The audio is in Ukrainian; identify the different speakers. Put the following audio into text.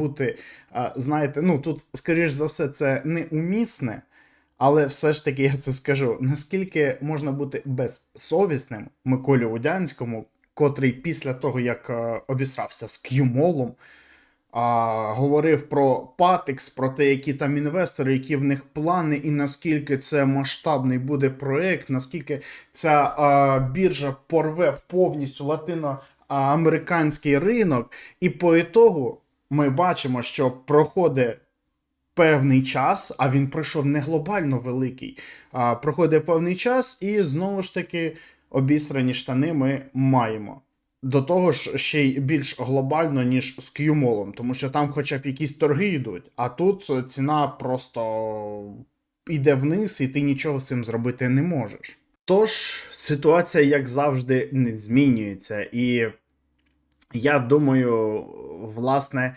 Speaker 1: бути, знаєте, ну тут, скоріш за все, це неумісне, але все ж таки я це скажу. Наскільки можна бути безсовісним Миколі Удянському, котрий після того, як е, обісрався з К'юмолом, а, говорив про Патекс, про те, які там інвестори, які в них плани, і наскільки це масштабний буде проект, наскільки ця а, біржа порве повністю латиноамериканський ринок. І по ітогу ми бачимо, що проходить певний час, а він пройшов не глобально великий. А проходить певний час, і знову ж таки обісрані штани ми маємо. До того ж, ще й більш глобально, ніж з К'юмолом, тому що там хоча б якісь торги йдуть, а тут ціна просто йде вниз, і ти нічого з цим зробити не можеш. Тож ситуація, як завжди, не змінюється. І я думаю, власне,